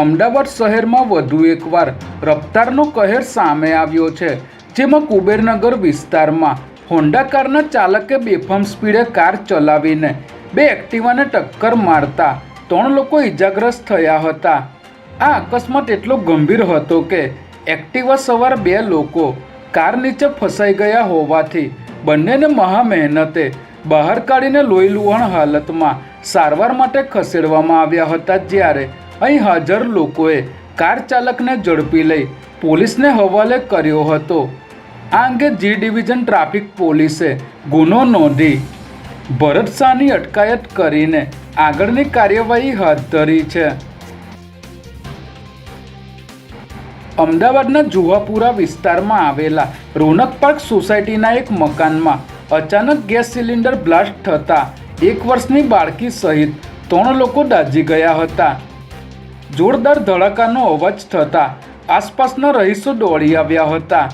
અમદાવાદ શહેરમાં વધુ એકવાર રફતારનો કહેર સામે આવ્યો છે, જેમાં કુબેરનગર વિસ્તારમાં હોન્ડા કારના ચાલકે બેફામ સ્પીડે કાર ચલાવીને બે એક્ટિવાને ટક્કર મારતા ત્રણ લોકો ઈજાગ્રસ્ત થયા હતા. આ અકસ્માત એટલો ગંભીર હતો કે એક્ટિવા સવાર બે લોકો કાર નીચે ફસાઈ ગયા હોવાથી બંનેને મહા મહેનતે બહાર કાઢીને લોહી લુહાણ હાલતમાં સારવાર માટે ખસેડવામાં આવ્યા હતા જ્યારે અહીં હાજર લોકોએ કાર ચાલકને ઝડપી લઈ પોલીસને હવાલે કર્યો હતો. આ અંગે જી ડિવિઝન ટ્રાફિક પોલીસે ગુનો નોંધી ભરત શાહની અટકાયત કરીને આગળની કાર્યવાહી હાથ ધરી છે. અમદાવાદના જુહાપુરા વિસ્તારમાં આવેલા રોનક પાર્ક સોસાયટીના એક મકાનમાં અચાનક ગેસ સિલિન્ડર બ્લાસ્ટ થતાં એક વર્ષની બાળકી સહિત ત્રણ લોકો દાઝી ગયા હતા. જોરદાર ધડાકાનો અવાજ થતાં આસપાસના રહીશો દોડી આવ્યા હતા.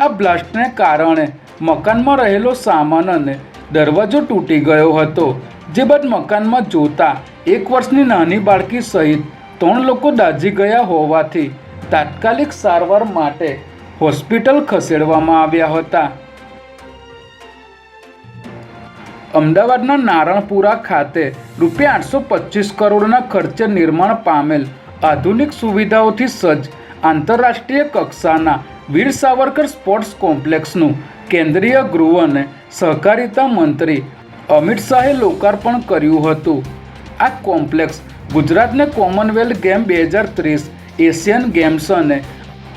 આ બ્લાસ્ટને કારણે મકાનમાં રહેલો સામાન અને દરવાજો તૂટી ગયો હતો, જે બાદ મકાનમાં જોતા એક વર્ષની નાની બાળકી સહિત ત્રણ લોકો દાઝી ગયા હોવાથી તાત્કાલિક સારવાર માટે હોસ્પિટલ ખસેડવામાં આવ્યા હતા. અમદાવાદના નારણપુરા ખાતે રૂપિયા આઠસો પચીસ કરોડના ખર્ચે નિર્માણ પામેલ આધુનિક સુવિધાઓથી સજ્જ આંતરરાષ્ટ્રીય કક્ષાના વીર સાવરકર સ્પોર્ટ્સ કોમ્પ્લેક્સનું કેન્દ્રીય ગૃહ અને સહકારિતા મંત્રી અમિત શાહે લોકાર્પણ કર્યું હતું. આ કોમ્પ્લેક્સ ગુજરાતને કોમનવેલ્થ ગેમ બે હજાર ત્રીસ, એશિયન ગેમ્સ અને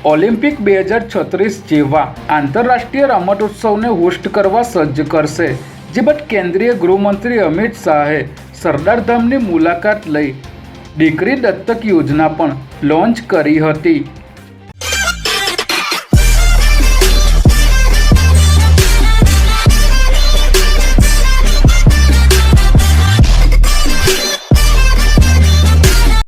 ઓલિમ્પિક બે હજાર છત્રીસ જેવા આંતરરાષ્ટ્રીય રમતોત્સવને હોસ્ટ કરવા સજ્જ કરશે. જે બાદ કેન્દ્રીય ગૃહમંત્રી અમિત શાહે સરદાર ધામની મુલાકાત લઈ દીકરી દત્તક યોજના પણ લોન્ચ કરી હતી.